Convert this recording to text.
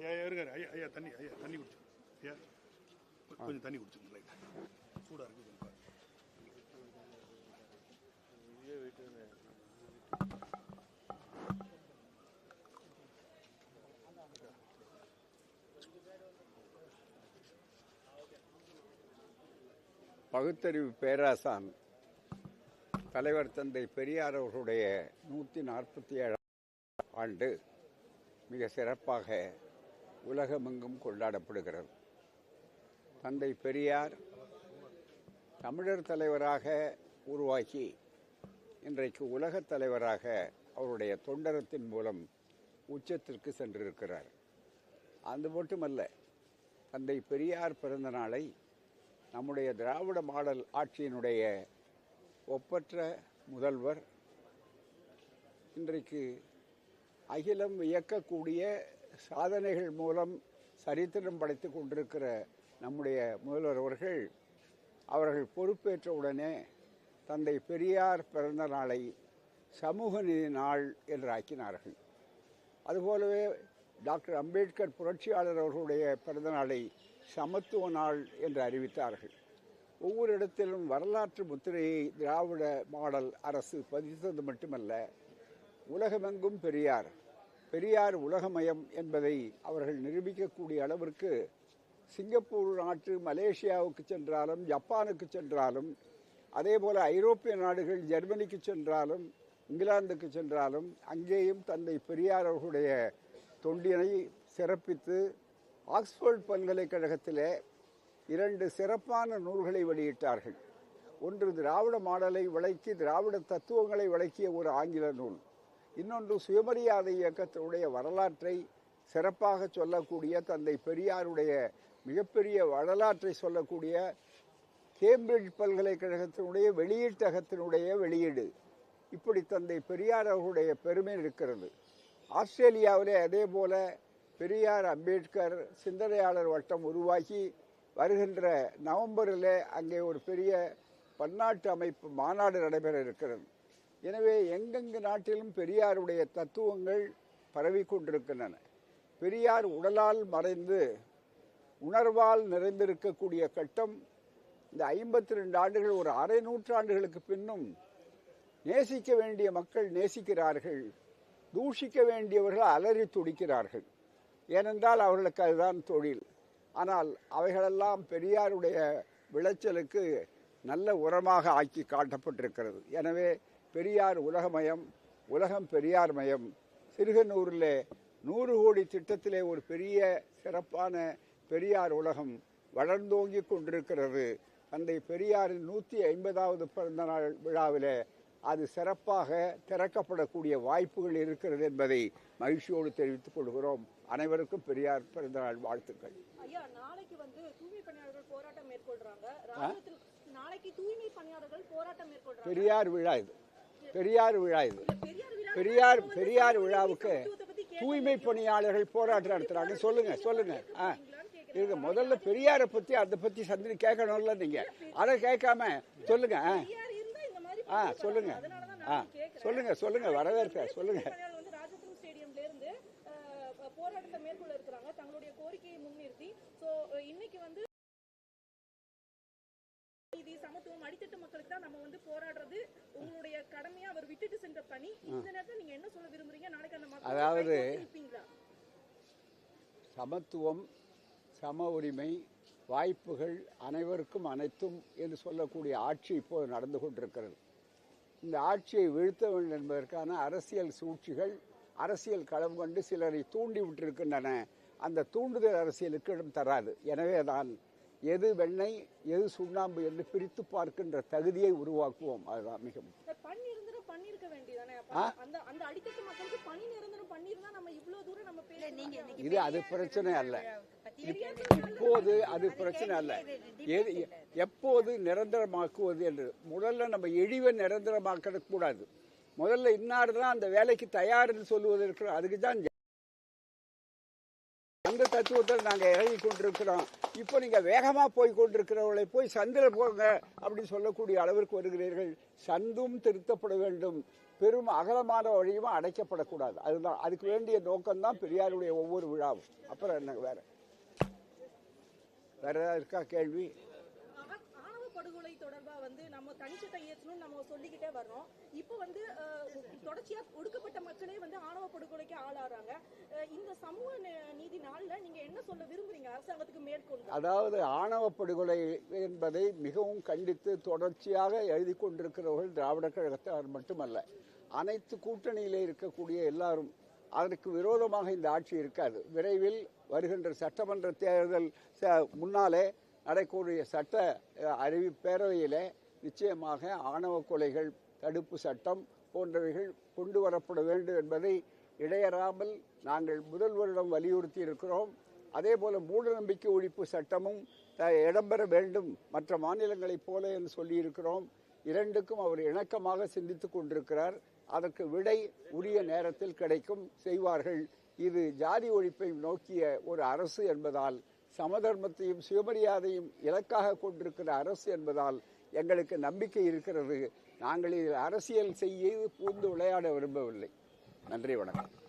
ஐயா ஐயா இருக்காரு. ஐயா ஐயா தண்ணி ஐயா தண்ணி குடிச்சு. ஐயா கொஞ்சம் தண்ணி குடிச்சுங்க லைட்டாக சூடாக இருக்குது கொஞ்சம் பாருங்க. பகுத்தறிவு பேராசான் தலைவர் தந்தை பெரியார் அவர்களுடைய நூற்றி நாற்பத்தி ஏழாம் ஆண்டு மிக சிறப்பாக உலகமெங்கும் கொண்டாடப்படுகிறது. தந்தை பெரியார் தமிழர் தலைவராக உருவாக்கி இன்றைக்கு உலகத் தலைவராக அவருடைய தொண்டரத்தின் மூலம் உச்சத்திற்கு சென்றிருக்கிறார். அது மட்டுமல்ல தந்தை பெரியார் பிறந்த நாளை நம்முடைய திராவிட மாடல் ஆட்சியினுடைய ஒப்பற்ற முதல்வர் இன்றைக்கு அகிலம் இயக்கக்கூடிய சாதனைகள் மூலம் சரித்திரம் படைத்துக் கொண்டிருக்கிற நம்முடைய முதல்வர் அவர்கள் அவர்கள் பொறுப்பேற்ற உடனே தந்தை பெரியார் பிறந்த நாளை சமூக நீதி நாள் என்று ஆக்கினார்கள். அதுபோலவே டாக்டர் அம்பேத்கர் புரட்சியாளர் அவர்களுடைய பிறந்த நாளை சமத்துவ நாள் என்று அறிவித்தார்கள். ஒவ்வொரு இடத்திலும் வரலாற்று முத்திரையை திராவிட மாடல் அரசு பதித்தது மட்டுமல்ல உலகமெங்கும் பெரியார் பெரியார் உலகமயம் என்பதை அவர்கள் நிரூபிக்கக்கூடிய அளவிற்கு சிங்கப்பூர் நாட்டு மலேசியாவுக்கு சென்றாலும் ஜப்பானுக்கு சென்றாலும் அதே போல் ஐரோப்பிய நாடுகள் ஜெர்மனிக்கு சென்றாலும் இங்கிலாந்துக்கு சென்றாலும் அங்கேயும் தந்தை பெரியார் அவர்களுடைய தொண்டினை சிறப்பித்து ஆக்ஸ்போர்ட் பல்கலைக்கழகத்திலே இரண்டு சிறப்பான நூல்களை வெளியிட்டார்கள். ஒன்று திராவிட மாடலை விளக்கி திராவிட தத்துவங்களை விளக்கிய ஒரு ஆங்கில நூல். இன்னொன்று சுயமரியாதை இயக்கத்தினுடைய வரலாற்றை சிறப்பாக சொல்லக்கூடிய தந்தை பெரியாருடைய மிகப்பெரிய வரலாற்றை சொல்லக்கூடிய கேம்பிரிட்ஜ் பல்கலைக்கழகத்தினுடைய வெளியீட்டகத்தினுடைய வெளியீடு. இப்படி தந்தை பெரியார் அவர்களுடைய பெருமை இருக்கிறது. ஆஸ்திரேலியாவிலே அதே போல பெரியார் அம்பேத்கர் சிந்தனையாளர் வட்டம் உருவாகி வருகின்ற நவம்பரில் அங்கே ஒரு பெரிய பன்னாட்டு அமைப்பு மாநாடு நடைபெற இருக்கிறது. எனவே எங்கெங்கு நாட்டிலும் பெரியாருடைய தத்துவங்கள் பரவி கொண்டிருக்கின்றன. பெரியார் உடலால் மறைந்து உணர்வால் நிறைந்திருக்கக்கூடிய கட்டம் இந்த ஐம்பத்தி ரெண்டு ஆண்டுகள் ஒரு அரை நூற்றாண்டுகளுக்கு பின்னும் நேசிக்க வேண்டிய மக்கள் நேசிக்கிறார்கள் தூஷிக்க வேண்டியவர்கள் அலறி துடிக்கிறார்கள். ஏனென்றால் அவர்களுக்கு அதுதான் தொழில். ஆனால் அவைகளெல்லாம் பெரியாருடைய விளைச்சலுக்கு நல்ல உரமாக ஆக்கி காட்டப்பட்டிருக்கிறது. எனவே பெரியார் உலகமயம் உலகம் பெரியார் மயம். சிறுகனூரிலே நூறு கோடி திட்டத்திலே ஒரு பெரிய சிறப்பான பெரியார் உலகம் வளர்ந்தோங்கி கொண்டிருக்கிறது. தந்தை பெரியாரின் நூற்றி ஐம்பதாவது பிறந்த நாள் விழாவிலே அது சிறப்பாக திறக்கப்படக்கூடிய வாய்ப்புகள் இருக்கிறது என்பதை மகிழ்ச்சியோடு தெரிவித்துக் கொள்கிறோம். அனைவருக்கும் பெரியார் பிறந்தநாள் வாழ்த்துக்கள். ஐயா நாளைக்கு வந்து தூய்மை பணியாளர்கள் போராட்டம் மேற்கொள்றாங்க. நாளைக்கு தூய்மை பணியாளர்கள் போராட்டம் மேற்கொள்றாங்க. பெரியார் விழா இது. பெரியார் விழா இது. பெரியார் பெரியார் விழாவுக்கு தூய்மை பணியாளர்கள் போராட்டம் நடத்துறாங்க. சொல்லுங்க சொல்லுங்க. ஆ. இது முதல்ல பெரியாரை பத்தி அதை பத்தி சந்திரி கேட்கணும்ல நீங்க. அதை கேட்காம சொல்லுங்க ஆ. சொல்லுங்க. ஆ சொல்லுங்க சொல்லுங்க வரவேற்க சொல்லுங்க. போராட்டத்தை மேற்கொள்ள இருக்கிறாங்க. தங்களுடைய கோரிக்கையை முன்னிறுத்தி. சோ இன்னைக்கு வந்து நீதி சமத்துவம் அடித்தட்டு மக்களுக்கு தான் நம்ம வந்து போராடுறது. உங்களுடைய கடமையா அவர் விட்டுட்டு சென்ற பணி. இந்த நேரத்துல நீங்க என்ன சொல்ல விரும்புறீங்க? நாளைக்கு அந்த மக்கள் அதாவது- சமத்துவம் சம உரிமை வாய்ப்புகள் அனைவருக்கும் அனைத்தும் என்று சொல்லக்கூடிய ஆட்சி இப்போது நடந்து கொண்டிருக்கிறது. இந்த ஆட்சியை வீழ்த்த வேண்டும் என்பதற்கான அரசியல் சூழ்ச்சிகள் அரசியல் களம் கொண்டு சிலரை தூண்டி விட்டிருக்கின்றன. அந்த தூண்டுதல் அரசியலுக்கு இடம் தராது. எனவே தான் எது வெண்ணெய் எது சுண்ணாம்பு என்று பிரித்து பார்க்கின்ற தகுதியை உருவாக்குவோம். அதுதான் மிக முக்கியம். சார், பணி நிரந்தரம் பண்ணிருக்க வேண்டியதானே ஆ? அந்த அந்த அடித்தட்டு மக்களுக்கு பணி நிரந்தரம் பண்ணிருந்தா நம்ம இவ்வளவு தூரம் நம்ம பேச இது அது பிரச்சனை அல்ல. இப்போது அது பிரச்சனை அல்ல. எது எப்போது நிரந்தரமாக்குவது என்று முதல்ல நம்ம இழிவை நிரந்தரமாக்க கூடாது. முதல்ல இன்னார் தான் அந்த வேலைக்கு தயார்னு சொல்லுவது இருக்கிறோம் அதுக்கு தான் இந்த தத்துவத்தில் நாங்கள் இறங்கி கொண்டிருக்கிறோம். இப்போ நீங்க வேகமா போய் கொண்டிருக்கிறவர்களை போய் சந்தில் போங்க அப்படின்னு சொல்லக்கூடிய அளவிற்கு வருகிறீர்கள். சந்தும் திருத்தப்பட வேண்டும். பெரும் அகலமான வழியும் அடைக்கப்படக்கூடாது. அதுதான் அதுக்கு வேண்டிய நோக்கம்தான் பெரியாருடைய ஒவ்வொரு விழாவும். அப்புறம் என்ன வேற? வேற ஏதாவது இருக்கா கேள்வி? படுகொலை தொடர்பா வந்து நம்ம தனிச்சட்டம் இயற்றணும்னு நம்ம சொல்லிக்கிட்டே வர்றோம். இப்போ வந்து தொடர்ச்சியா ஒடுக்கப்பட்ட மக்களே வந்து ஆணவ படுகொலைக்கு ஆளாறாங்க. இந்த சமூக நீதி நீங்க என்ன சொல்ல விரும்புறீங்க அரசாங்கத்துக்கு மேற்கொண்டு அதாவது ஆணவ படுகொலை என்பதை மிகவும் கண்டித்து தொடர்ச்சியாக எழுதி கொண்டிருக்கிறவர்கள் திராவிட கழகத்தார் மட்டுமல்ல அனைத்து கூட்டணியிலே இருக்கக்கூடிய எல்லாரும் அதற்கு விரோதமாக இந்த ஆட்சி இருக்காது. விரைவில் வருகின்ற சட்டமன்ற தேர்தல் ச- முன்னாலே நடக்கக்கூடிய சட்ட அறிவி பேரவையிலே நிச்சயமாக ஆணவ கொலைகள் தடுப்பு சட்டம் போன்றவைகள் கொண்டு வரப்பட வேண்டும் என்பதை இடையறாமல் நாங்கள் முதல்வரிடம் வலியுறுத்தி இருக்கிறோம். அதே போல மூட நம்பிக்கை ஒழிப்பு சட்டமும் இடம்பெற வேண்டும். மற்ற மாநிலங்களைப் போல என்று சொல்லியிருக்கிறோம். இரண்டுக்கும் அவர் இணக்கமாக சிந்தித்துக் கொண்டிருக்கிறார். அதற்கு விடை உரிய நேரத்தில் கிடைக்கும் செய்வார்கள். இது ஜாதி ஒழிப்பை நோக்கிய ஒரு அரசு என்பதால் சமதர்மத்தையும் சுயமரியாதையும் இலக்காக கொண்டிருக்கிற அரசு என்பதால் எங்களுக்கு நம்பிக்கை இருக்கிறது. நாங்கள் இதில் அரசியல் செய்ய பூந்து விளையாட விரும்பவில்லை. நன்றி வணக்கம்.